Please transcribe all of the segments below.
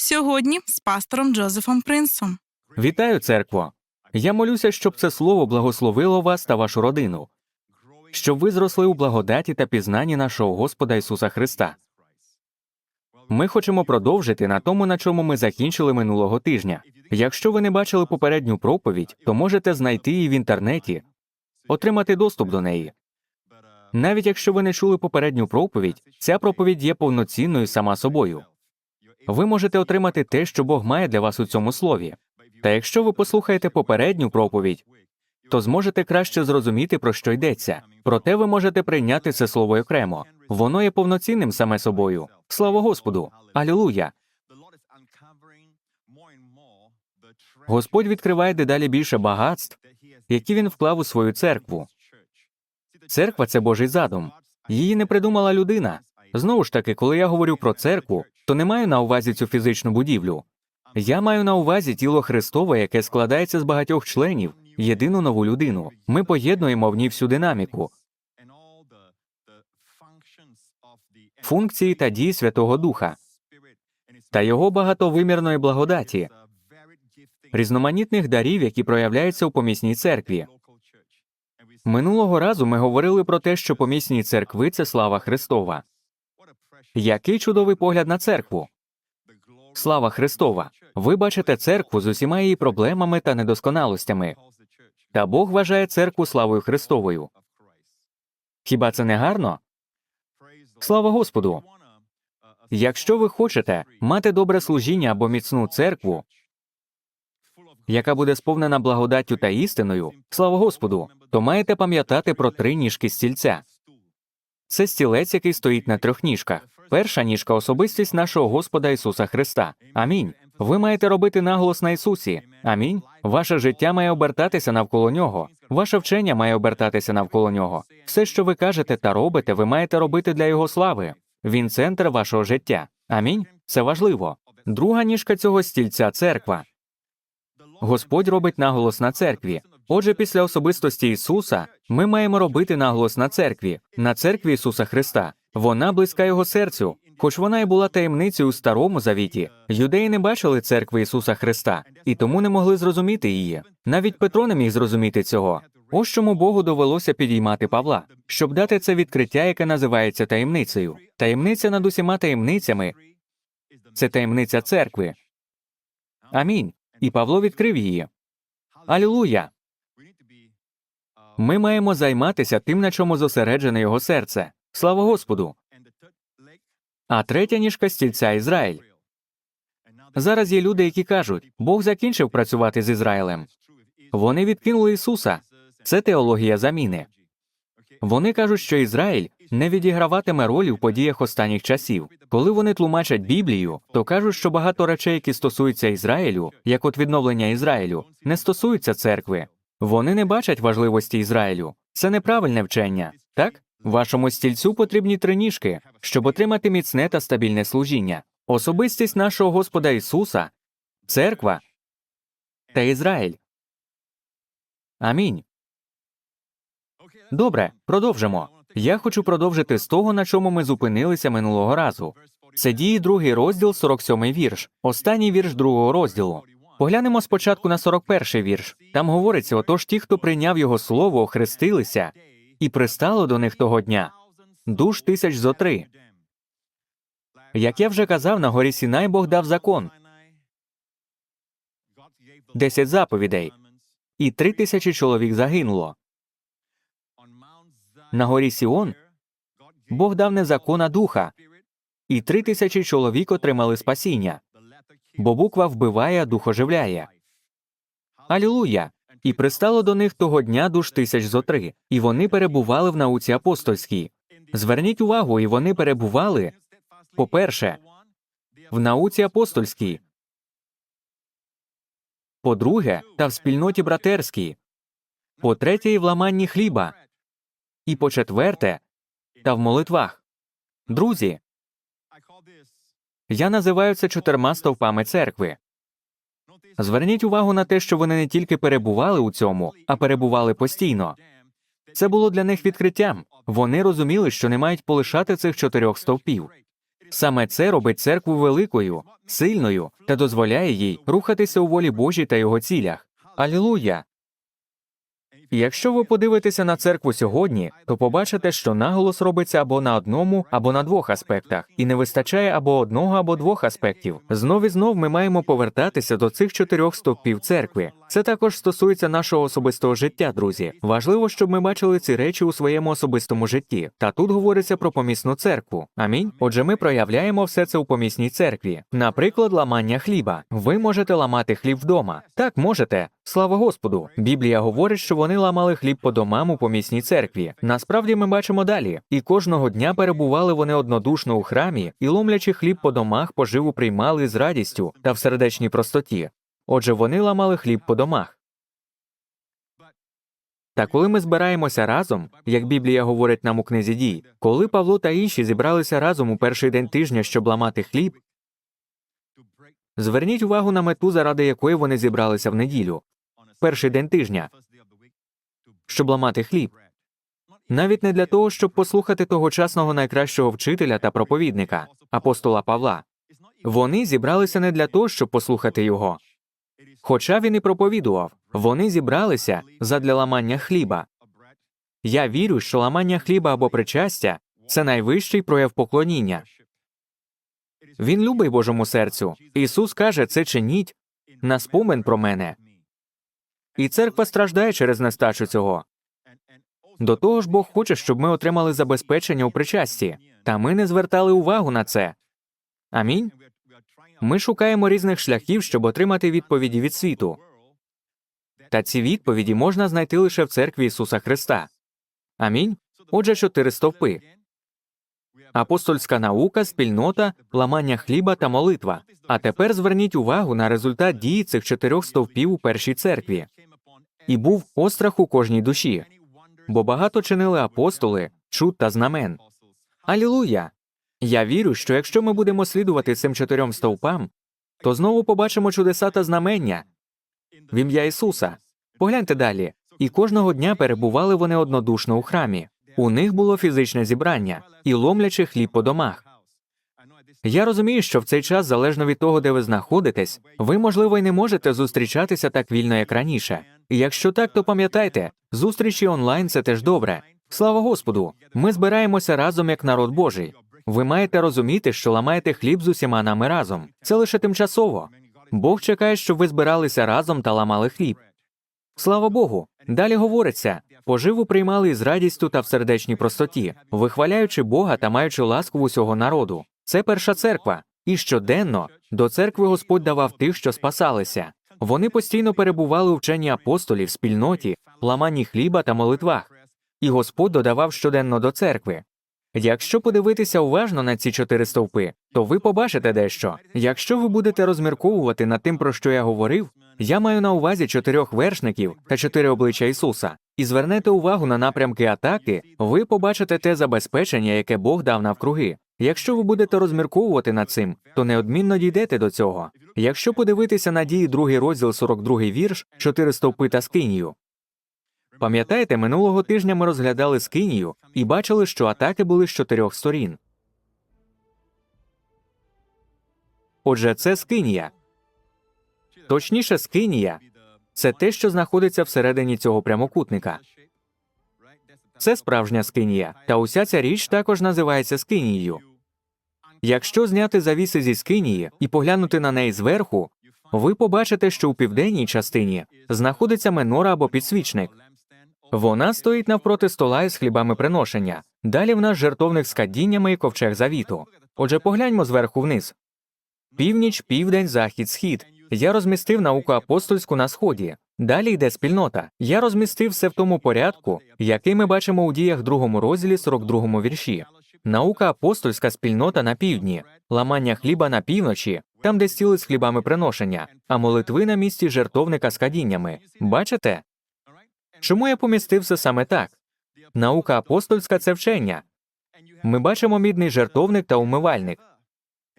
Сьогодні з пастором Джозефом Принсом. Вітаю, церкво! Я молюся, щоб це слово благословило вас та вашу родину, щоб ви зросли у благодаті та пізнанні нашого Господа Ісуса Христа. Ми хочемо продовжити на тому, на чому ми закінчили минулого тижня. Якщо ви не бачили попередню проповідь, то можете знайти її в інтернеті, отримати доступ до неї. Навіть якщо ви не чули попередню проповідь, ця проповідь є повноцінною сама собою. Ви можете отримати те, що Бог має для вас у цьому слові. Та якщо ви послухаєте попередню проповідь, то зможете краще зрозуміти, про що йдеться. Проте ви можете прийняти це слово окремо. Воно є повноцінним саме собою. Слава Господу! Алілуя! Господь відкриває дедалі більше багатств, які він вклав у свою церкву. Церква це Божий задум. Її не придумала людина. Знову ж таки, коли я говорю про церкву, то не маю на увазі цю фізичну будівлю. Я маю на увазі тіло Христове, яке складається з багатьох членів, єдину нову людину. Ми поєднуємо в ній всю динаміку, функції та дії Святого Духа та його багатовимірної благодаті, різноманітних дарів, які проявляються у помісній церкві. Минулого разу ми говорили про те, що помісні церкви це слава Христова. Який чудовий погляд на церкву! Слава Христова! Ви бачите церкву з усіма її проблемами та недосконалостями. Та Бог вважає церкву славою Христовою. Хіба це не гарно? Слава Господу! Якщо ви хочете мати добре служіння або міцну церкву, яка буде сповнена благодаттю та істиною, слава Господу, то маєте пам'ятати про три ніжки стільця. Це стілець, який стоїть на трьох ніжках. Перша ніжка особистість нашого Господа Ісуса Христа. Амінь. Ви маєте робити наголос на Ісусі. Амінь. Ваше життя має обертатися навколо нього. Ваше вчення має обертатися навколо нього. Все, що ви кажете та робите, ви маєте робити для Його слави. Він центр вашого життя. Амінь. Це важливо. Друга ніжка цього стільця церква. Господь робить наголос на церкві. Отже, після особистості Ісуса ми маємо робити наголос на церкві, на церкві Ісуса Христа. Вона близька його серцю. Хоч вона й була таємницею у старому завіті, юдеї не бачили церкви Ісуса Христа і тому не могли зрозуміти її. Навіть Петро не міг зрозуміти цього. Ось чому Богу довелося підіймати Павла, щоб дати це відкриття, яке називається таємницею. Таємниця над усіма таємницями це таємниця церкви. Амінь. І Павло відкрив її. Алілуя! Ми маємо займатися тим, на чому зосереджене його серце. Слава Господу! А третя ніжка стільця Ізраїль. Зараз є люди, які кажуть, Бог закінчив працювати з Ізраїлем. Вони відкинули Ісуса. Це теологія заміни. Вони кажуть, що Ізраїль не відіграватиме ролі в подіях останніх часів. Коли вони тлумачать Біблію, то кажуть, що багато речей, які стосуються Ізраїлю, як от відновлення Ізраїлю, не стосуються церкви. Вони не бачать важливості Ізраїлю. Це неправильне вчення, так? Вашому стільцю потрібні три ніжки, щоб отримати міцне та стабільне служіння. Особистість нашого Господа Ісуса, церква та Ізраїль. Амінь. Добре, продовжимо. Я хочу продовжити з того, на чому ми зупинилися минулого разу. Це дії другий розділ, 47-й вірш, останній вірш другого розділу. Поглянемо спочатку на 41-й вірш. Там говориться: отож ті, хто прийняв його слово, охрестилися, і пристало до них того дня душ тисяч зо три. Як я вже казав, на горі Сінай Бог дав закон, десять заповідей, і три тисячі чоловік загинуло. На горі Сіон Бог дав не закон, а духа, і три тисячі чоловік отримали спасіння, бо буква вбиває, дух оживляє. Алілуя! І пристало до них того дня душ тисяч зо три, і вони перебували в науці апостольській. Зверніть увагу, і вони перебували, по-перше, в науці апостольській, по-друге, та в спільноті братерській, по-третє, і в ламанні хліба, і по-четверте, та в молитвах. Друзі, я називаю це чотирма стовпами церкви. Зверніть увагу на те, що вони не тільки перебували у цьому, а перебували постійно. Це було для них відкриттям. Вони розуміли, що не мають полишати цих чотирьох стовпів. Саме це робить церкву великою, сильною та дозволяє їй рухатися у волі Божій та його цілях. Алілуя! Якщо ви подивитеся на церкву сьогодні, то побачите, що наголос робиться або на одному, або на двох аспектах, і не вистачає або одного, або двох аспектів. Знов і знов ми маємо повертатися до цих чотирьох стовпів церкви. Це також стосується нашого особистого життя, друзі. Важливо, щоб ми бачили ці речі у своєму особистому житті. Та тут говориться про помісну церкву. Амінь. Отже, ми проявляємо все це у помісній церкві. Наприклад, ламання хліба. Ви можете ламати хліб вдома. Так можете. Слава Господу. Біблія говорить, що вони ламали хліб по домам у помісній церкві. Насправді ми бачимо далі. І кожного дня перебували вони однодушно у храмі, і ломлячи хліб по домах, поживу приймали з радістю та в сердечній простоті. Отже, вони ламали хліб по домах. Та коли ми збираємося разом, як Біблія говорить нам у книзі дій, коли Павло та інші зібралися разом у перший день тижня, щоб ламати хліб, зверніть увагу на мету, заради якої вони зібралися в неділю, перший день тижня, щоб ламати хліб. Навіть не для того, щоб послухати тогочасного найкращого вчителя та проповідника, апостола Павла. Вони зібралися не для того, щоб послухати його. Хоча він і проповідував, вони зібралися задля ламання хліба. Я вірю, що ламання хліба або причастя це найвищий прояв поклоніння. Він любить Божому серцю. Ісус каже, це чиніть на спомин про мене. І церква страждає через нестачу цього. До того ж, Бог хоче, щоб ми отримали забезпечення у причасті, та ми не звертали увагу на це. Амінь. Ми шукаємо різних шляхів, щоб отримати відповіді від світу. Та ці відповіді можна знайти лише в церкві Ісуса Христа. Амінь. Отже, чотири стовпи: апостольська наука, спільнота, ламання хліба та молитва. А тепер зверніть увагу на результат дії цих чотирьох стовпів у першій церкві. І був острах у кожній душі, бо багато чинили апостоли, чуд та знамен. Алілуя! Я вірю, що якщо ми будемо слідувати цим чотирьом стовпам, то знову побачимо чудеса та знамення в ім'я Ісуса. Погляньте далі. І кожного дня перебували вони однодушно у храмі. У них було фізичне зібрання і ломлячи хліб по домах. Я розумію, що в цей час, залежно від того, де ви знаходитесь, ви, можливо, й не можете зустрічатися так вільно, як раніше. І якщо так, то пам'ятайте, зустрічі онлайн це теж добре. Слава Господу! Ми збираємося разом як народ Божий. Ви маєте розуміти, що ламаєте хліб з усіма нами разом. Це лише тимчасово. Бог чекає, щоб ви збиралися разом та ламали хліб. Слава Богу. Далі говориться поживу приймали із радістю та в сердечній простоті, вихваляючи Бога та маючи ласку в усього народу. Це перша церква. І щоденно до церкви Господь давав тих, що спасалися. Вони постійно перебували у вченні апостолів, спільноті, ламанні хліба та молитвах. І Господь додавав щоденно до церкви. Якщо подивитися уважно на ці чотири стовпи, то ви побачите дещо. Якщо ви будете розмірковувати над тим, про що я говорив, я маю на увазі чотирьох вершників та чотири обличчя Ісуса, і звернете увагу на напрямки атаки, ви побачите те забезпечення, яке Бог дав навкруги. Якщо ви будете розмірковувати над цим, то неодмінно дійдете до цього. Якщо подивитися на дії другий розділ 42 вірш, чотири стовпи та скинію, Пам'ятаєте, минулого тижня ми розглядали скинію і бачили, що атаки були з чотирьох сторін. Отже, це скинія. Точніше, скинія це те, що знаходиться всередині цього прямокутника. Це справжня скинія, та уся ця річ також називається скинією. Якщо зняти завіси зі скинії і поглянути на неї зверху, ви побачите, що у південній частині знаходиться менора або підсвічник. Вона стоїть навпроти стола із хлібами приношення. Далі в нас жертовник з кадіннями і ковчег завіту. Отже, погляньмо зверху вниз. Північ, південь, захід, схід. Я розмістив науку апостольську на сході. Далі йде спільнота. Я розмістив все в тому порядку, який ми бачимо у діях другому розділі 42 вірші. Наука апостольська спільнота на півдні, ламання хліба на півночі, там, де стіли з хлібами приношення, а молитви на місці жертовника з кадіннями. Бачите? Чому я помістив все саме так? Наука апостольська це вчення. Ми бачимо мідний жертовник та умивальник.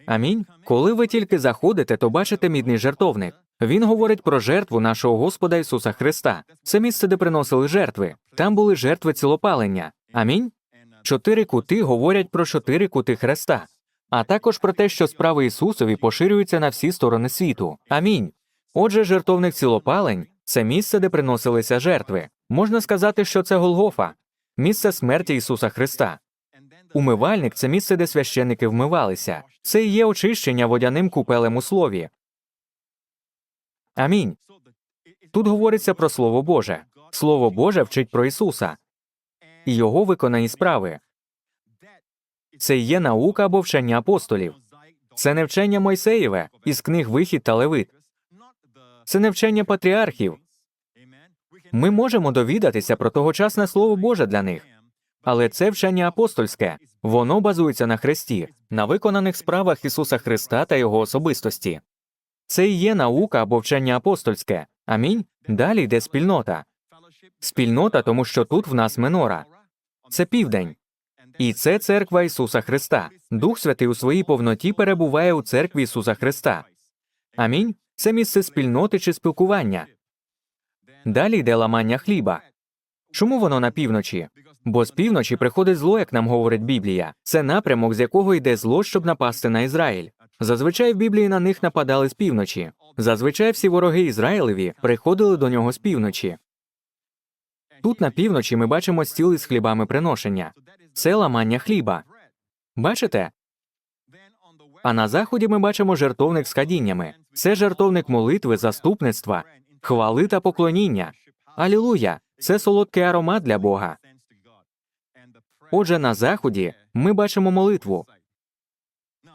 Амінь. Коли ви тільки заходите, то бачите мідний жертовник. Він говорить про жертву нашого Господа Ісуса Христа. Це місце, де приносили жертви. Там були жертви цілопалення. Амінь. Чотири кути говорять про чотири кути Христа. а також про те, що справи Ісусові поширюються на всі сторони світу. Амінь. Отже, жертовник цілопалень це місце, де приносилися жертви. Можна сказати, що це Голгофа, місце смерті Ісуса Христа. Умивальник це місце, де священники вмивалися. Це і є очищення водяним купелем у слові. Амінь. Тут говориться про Слово Боже. Слово Боже вчить про Ісуса і Його виконані справи. Це є наука або вчення апостолів. Це не вчення Мойсеєве із книг Вихід та Левит. Це не вчення патріархів. Ми можемо довідатися про тогочасне Слово Боже для них. Але це вчення апостольське. Воно базується на Христі, на виконаних справах Ісуса Христа та Його особистості. Це і є наука або вчення апостольське. Амінь. Далі йде спільнота. Спільнота, тому що тут в нас минора. Це південь. І це церква Ісуса Христа. Дух Святий у своїй повноті перебуває у церкві Ісуса Христа. Амінь. Це місце спільноти чи спілкування. Далі йде ламання хліба. Чому воно на півночі? Бо з півночі приходить зло, як нам говорить Біблія. Це напрямок, з якого йде зло, щоб напасти на Ізраїль. Зазвичай в Біблії на них нападали з півночі. Зазвичай всі вороги Ізраїлеві приходили до нього з півночі. Тут на півночі ми бачимо стіл із хлібами приношення. Це ламання хліба. Бачите? А на заході ми бачимо жертовник з кадіннями. Це жертовник молитви, заступництва, хвали та поклоніння. Алілуя! Це солодкий аромат для Бога. Отже, на заході ми бачимо молитву.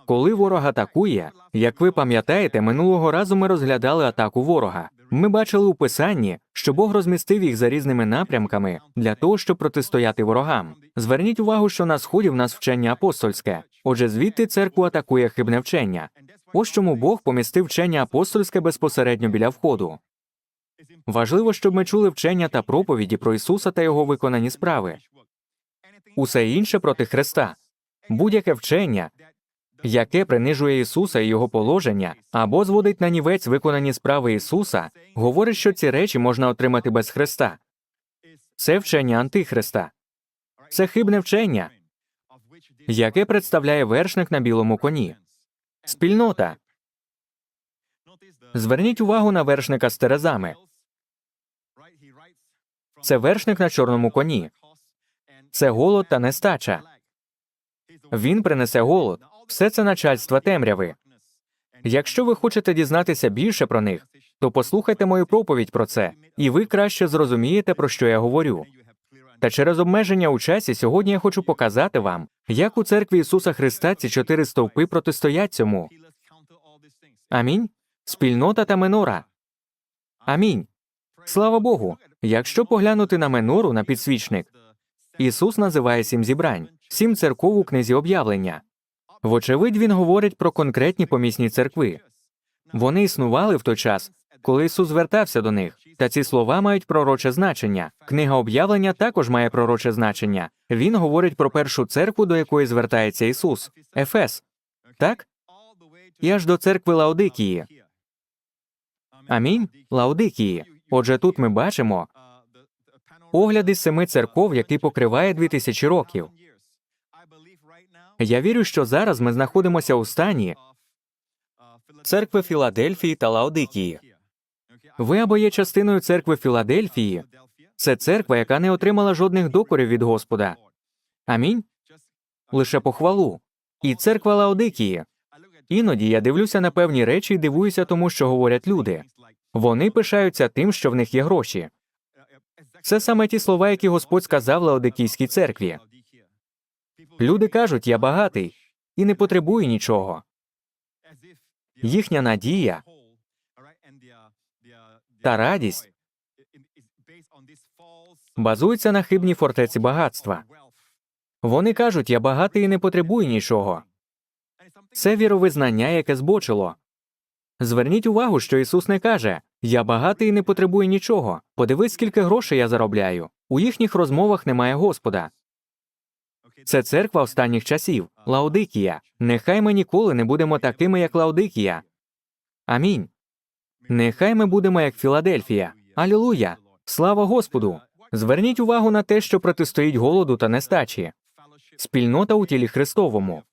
Коли ворог атакує, як ви пам'ятаєте, минулого разу ми розглядали атаку ворога. Ми бачили у писанні, що Бог розмістив їх за різними напрямками для того, щоб протистояти ворогам. Зверніть увагу, що на сході в нас вчення апостольське. Отже, звідти церкву атакує хибне вчення. Ось чому Бог помістив вчення апостольське безпосередньо біля входу. Важливо, щоб ми чули вчення та проповіді про Ісуса та Його виконані справи. Усе інше проти Христа. Будь-яке вчення, яке принижує Ісуса і Його положення, або зводить на нівець виконані справи Ісуса, говорить, що ці речі можна отримати без Христа. Це вчення Антихриста. Це хибне вчення, яке представляє вершник на білому коні. Спільнота. Зверніть увагу на вершника з терезами. Це вершник на чорному коні. Це голод та нестача. Він принесе голод. Все це начальство темряви. Якщо ви хочете дізнатися більше про них, то послухайте мою проповідь про це, і ви краще зрозумієте, про що я говорю. Та через обмеження у часі сьогодні я хочу показати вам, як у церкві Ісуса Христа ці чотири стовпи протистоять цьому. Амінь. Спільнота та минора. Амінь. Слава Богу. Якщо поглянути на минору на підсвічник, Ісус називає сім зібрань, сім церков у книзі об'явлення. Вочевидь, він говорить про конкретні помісні церкви. Вони існували в той час, коли Ісус звертався до них, та ці слова мають пророче значення. Книга об'явлення також має пророче значення. Він говорить про першу церкву, до якої звертається Ісус Ефес. Так? І аж до церкви Лаодикії. Амінь. Лаодикії. Отже, тут ми бачимо огляд із семи церков, який покриває дві тисячі років. Я вірю, що зараз ми знаходимося у стані церкви Філадельфії та Лаодикії. Ви або є частиною церкви Філадельфії. Це церква, яка не отримала жодних докорів від Господа. Амінь. Лише похвалу. І церква Лаодикії. Іноді я дивлюся на певні речі і дивуюся тому, що говорять люди. Вони пишаються тим, що в них є гроші. Це саме ті слова, які Господь сказав Лаодикійській церкві. Люди кажуть, я багатий і не потребую нічого. Їхня надія та радість базуються на хибній фортеці багатства. Вони кажуть, я багатий і не потребую нічого. Це віровизнання, яке збочило. Зверніть увагу, що Ісус не каже Я багатий і не потребую нічого. Подивись, скільки грошей я заробляю. У їхніх розмовах немає Господа. Це церква останніх часів, Лаодикія. Нехай ми ніколи не будемо такими, як Лаодикія. Амінь. Нехай ми будемо як Філадельфія. Алілуя! Слава Господу! Зверніть увагу на те, що протистоїть голоду та нестачі. Спільнота у тілі Христовому.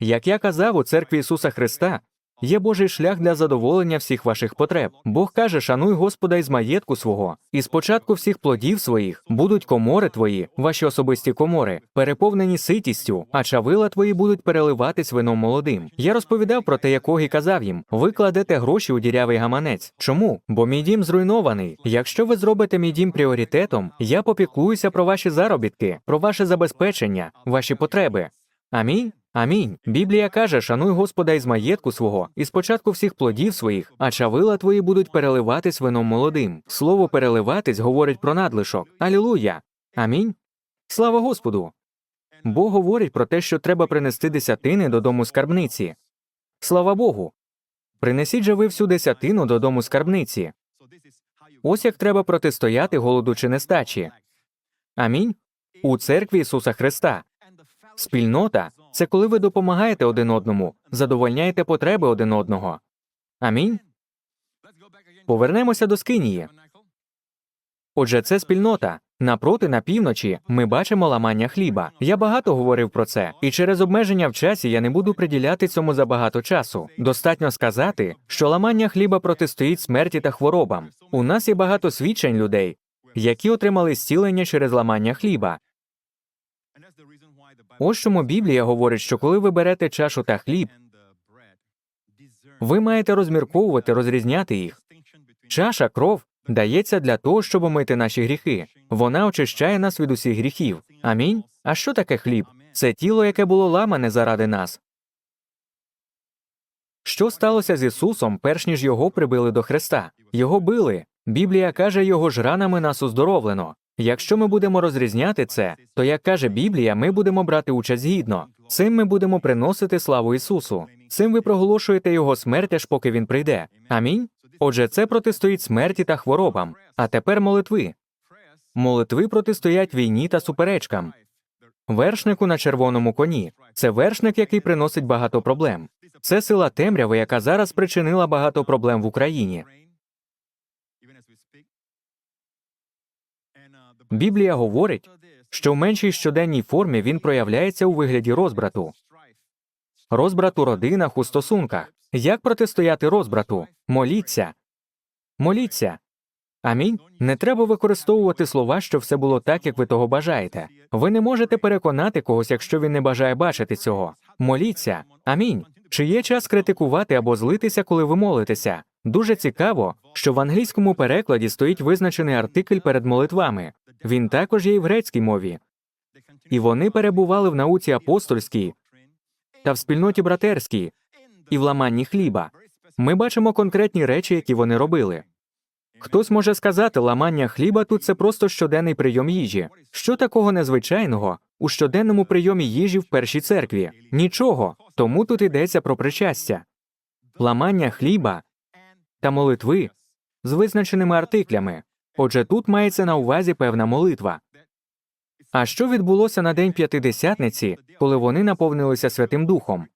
Як я казав, у церкві Ісуса Христа є Божий шлях для задоволення всіх ваших потреб. Бог каже: шануй Господа із маєтку свого, і спочатку всіх плодів своїх будуть комори твої, ваші особисті комори, переповнені ситістю, а чавила твої будуть переливатись вином молодим. Я розповідав про те, як Огі казав їм: ви кладете гроші у дірявий гаманець. Чому? Бо мій дім зруйнований. Якщо ви зробите мій дім пріоритетом, я попіклуюся про ваші заробітки, про ваше забезпечення, ваші потреби. Амінь. Амінь. Біблія каже: шануй Господа із маєтку свого, і спочатку всіх плодів своїх, а чавила твої будуть переливатись вином молодим. Слово переливатись говорить про надлишок. Алілуя. Амінь. Слава Господу. Бог говорить про те, що треба принести десятини додому скарбниці. Слава Богу. Принесіть же ви всю десятину додому скарбниці. Ось як треба протистояти голоду чи нестачі. Амінь. У церкві Ісуса Христа. Спільнота це коли ви допомагаєте один одному, задовольняєте потреби один одного. Амінь. Повернемося до Скинії. Отже, це спільнота. Напроти, на півночі, ми бачимо ламання хліба. Я багато говорив про це, і через обмеження в часі я не буду приділяти цьому забагато часу. Достатньо сказати, що ламання хліба протистоїть смерті та хворобам. У нас є багато свідчень людей, які отримали зцілення через ламання хліба. Ось чому Біблія говорить, що коли ви берете чашу та хліб, ви маєте розмірковувати, розрізняти їх. Чаша, кров дається для того, щоб омити наші гріхи. Вона очищає нас від усіх гріхів. Амінь. А що таке хліб? Це тіло, яке було ламане заради нас. Що сталося з Ісусом, перш ніж його прибили до Христа? Його били. Біблія каже, його ж ранами нас уздоровлено. Якщо ми будемо розрізняти це, то як каже Біблія, ми будемо брати участь гідно. Цим ми будемо приносити славу Ісусу. Цим ви проголошуєте його смерть, аж поки він прийде. Амінь. Отже, це протистоїть смерті та хворобам. А тепер молитви. Молитви протистоять війні та суперечкам. Вершнику на червоному коні це вершник, який приносить багато проблем. Це сила темряви, яка зараз спричинила багато проблем в Україні. Біблія говорить, що в меншій щоденній формі він проявляється у вигляді розбрату. Розбрат у родинах, у стосунках. Як протистояти розбрату? Моліться. Моліться. Амінь. Не треба використовувати слова, що все було так, як ви того бажаєте. Ви не можете переконати когось, якщо він не бажає бачити цього. Моліться. Амінь. Чи є час критикувати або злитися, коли ви молитеся? Дуже цікаво, що в англійському перекладі стоїть визначений артикль перед молитвами. Він також є і в грецькій мові. І вони перебували в науці апостольській та в спільноті братерській, і в ламанні хліба. Ми бачимо конкретні речі, які вони робили. Хтось може сказати, ламання хліба тут це просто щоденний прийом їжі. Що такого незвичайного у щоденному прийомі їжі в першій церкві? Нічого. Тому тут йдеться про причастя. Ламання хліба та молитви з визначеними артиклями. Отже, тут мається на увазі певна молитва. А що відбулося на день п'ятидесятниці, коли вони наповнилися Святим Духом?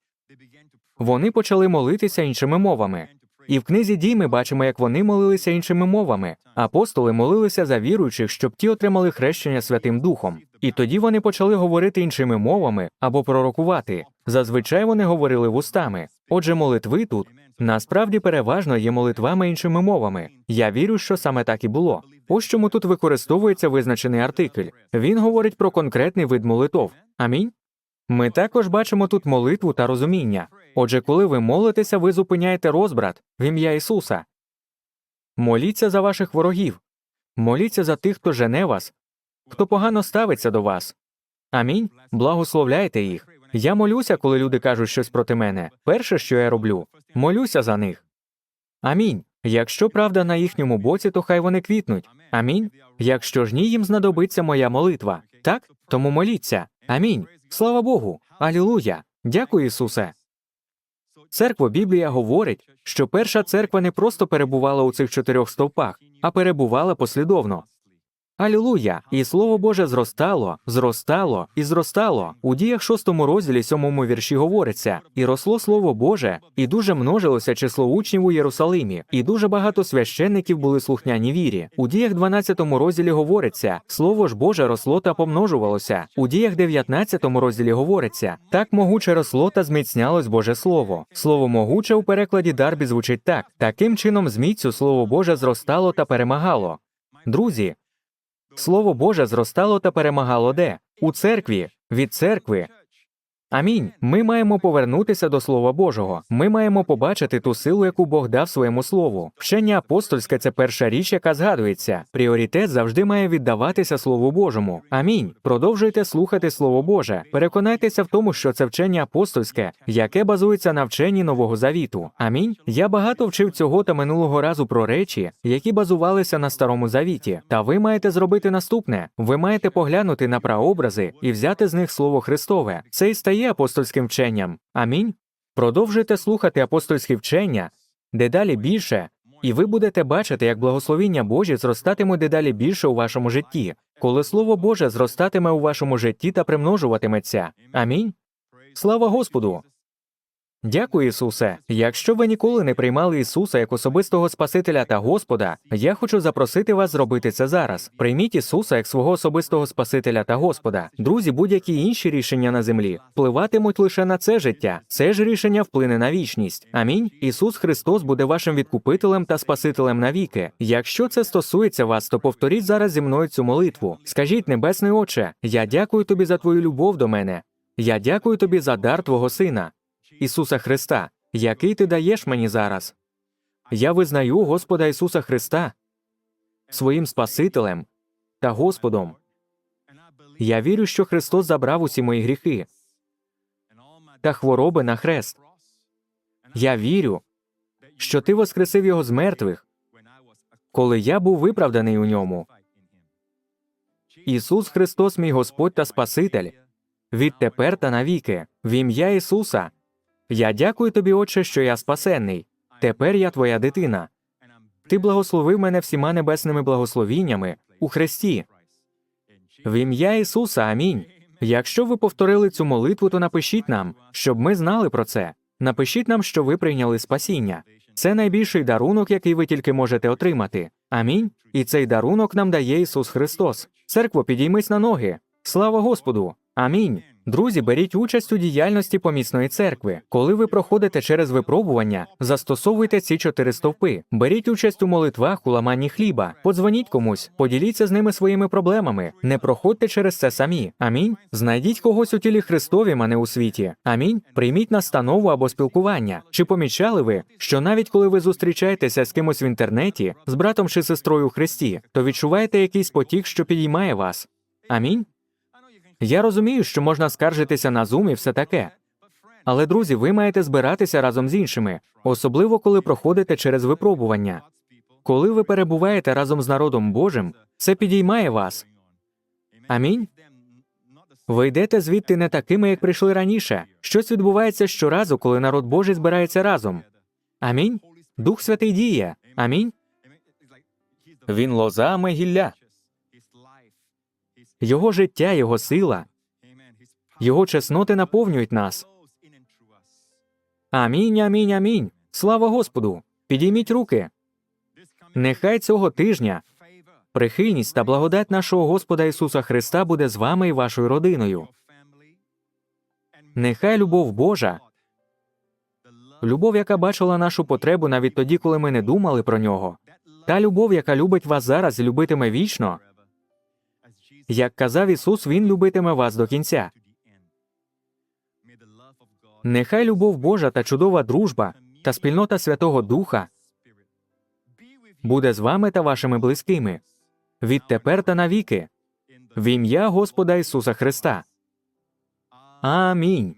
Вони почали молитися іншими мовами. І в книзі дій ми бачимо, як вони молилися іншими мовами. Апостоли молилися за віруючих, щоб ті отримали хрещення Святим Духом. І тоді вони почали говорити іншими мовами або пророкувати. Зазвичай вони говорили вустами. Отже, молитви тут насправді переважно є молитвами іншими мовами. Я вірю, що саме так і було. Ось чому тут використовується визначений артикль. Він говорить про конкретний вид молитов. Амінь. Ми також бачимо тут молитву та розуміння. Отже, коли ви молитеся, ви зупиняєте розбрат в ім'я Ісуса. Моліться за ваших ворогів. Моліться за тих, хто жене вас, хто погано ставиться до вас. Амінь. Благословляйте їх. Я молюся, коли люди кажуть щось проти мене. Перше, що я роблю, молюся за них. Амінь. Якщо правда на їхньому боці, то хай вони квітнуть. Амінь. Якщо ж ні, їм знадобиться моя молитва. Так? Тому моліться. Амінь. Слава Богу. Алілуя. Дякую, Ісусе. Церква Біблія говорить, що перша церква не просто перебувала у цих чотирьох стовпах, а перебувала послідовно. Алілуя! І слово Боже зростало, зростало і зростало. У діях шостому розділі сьомому вірші говориться: і росло слово Боже, і дуже множилося число учнів у Єрусалимі, і дуже багато священників були слухняні вірі. У діях 12 розділі говориться: слово ж Боже росло та помножувалося. У діях 19 розділі говориться: так могуче росло та зміцнялось Боже Слово. Слово могуче у перекладі Дарбі звучить так: таким чином зміцю слово Боже зростало та перемагало. Друзі, Слово Боже зростало та перемагало де? У церкві, від церкви. Амінь. Ми маємо повернутися до Слова Божого. Ми маємо побачити ту силу, яку Бог дав своєму слову. Вчення апостольське це перша річ, яка згадується. Пріоритет завжди має віддаватися Слову Божому. Амінь. Продовжуйте слухати Слово Боже. Переконайтеся в тому, що це вчення апостольське, яке базується на вченні Нового Завіту. Амінь. Я багато вчив цього та минулого разу про речі, які базувалися на старому завіті. Та ви маєте зробити наступне: ви маєте поглянути на прообрази і взяти з них слово Христове. Це і стає апостольським вченням. Амінь. Продовжуйте слухати апостольські вчення дедалі більше, і ви будете бачити, як благословіння Божі зростатиме дедалі більше у вашому житті, коли Слово Боже зростатиме у вашому житті та примножуватиметься. Амінь. Слава Господу! Дякую, Ісусе. Якщо ви ніколи не приймали Ісуса як особистого Спасителя та Господа, я хочу запросити вас зробити це зараз. Прийміть Ісуса як свого особистого Спасителя та Господа. Друзі, будь-які інші рішення на землі впливатимуть лише на це життя. Це ж рішення вплине на вічність. Амінь. Ісус Христос буде вашим відкупителем та Спасителем навіки. Якщо це стосується вас, то повторіть зараз зі мною цю молитву. Скажіть, Небесний Отче, я дякую тобі за твою любов до мене. Я дякую тобі за дар Твого Сина. Ісуса Христа, який ти даєш мені зараз. Я визнаю Господа Ісуса Христа своїм Спасителем та Господом. Я вірю, що Христос забрав усі мої гріхи та хвороби на хрест. Я вірю, що ти воскресив його з мертвих, коли я був виправданий у ньому. Ісус Христос, мій Господь та Спаситель, відтепер та навіки, в ім'я Ісуса. Я дякую тобі, Отче, що я спасенний. Тепер я твоя дитина. Ти благословив мене всіма небесними благословіннями у Христі. В ім'я Ісуса, амінь. Якщо ви повторили цю молитву, то напишіть нам, щоб ми знали про це. Напишіть нам, що ви прийняли спасіння. Це найбільший дарунок, який ви тільки можете отримати. Амінь. І цей дарунок нам дає Ісус Христос. Церкво, підіймись на ноги. Слава Господу! Амінь. Друзі, беріть участь у діяльності помісної церкви. Коли ви проходите через випробування, застосовуйте ці чотири стовпи. Беріть участь у молитвах, у ламанні хліба, подзвоніть комусь, поділіться з ними своїми проблемами. Не проходьте через це самі. Амінь. Знайдіть когось у тілі Христовім, а не у світі. Амінь. Прийміть настанову або спілкування. Чи помічали ви, що навіть коли ви зустрічаєтеся з кимось в інтернеті, з братом чи сестрою у Христі, то відчуваєте якийсь потік, що підіймає вас? Амінь. Я розумію, що можна скаржитися на Zoom і все таке. Але, друзі, ви маєте збиратися разом з іншими, особливо коли проходите через випробування. Коли ви перебуваєте разом з народом Божим, це підіймає вас. Амінь. Ви йдете звідти не такими, як прийшли раніше. Щось відбувається щоразу, коли народ Божий збирається разом. Амінь. Дух Святий діє. Амінь. Він лоза, ми гілля. Його життя, його сила, його чесноти наповнюють нас. Амінь, амінь, амінь. Слава Господу. Підійміть руки. Нехай цього тижня прихильність та благодать нашого Господа Ісуса Христа буде з вами і вашою родиною. Нехай любов Божа, любов, яка бачила нашу потребу навіть тоді, коли ми не думали про нього, та любов, яка любить вас зараз і любитиме вічно, як казав Ісус, Він любитиме вас до кінця. Нехай любов Божа та чудова дружба та спільнота Святого Духа буде з вами та вашими близькими відтепер та навіки, в ім'я Господа Ісуса Христа. Амінь.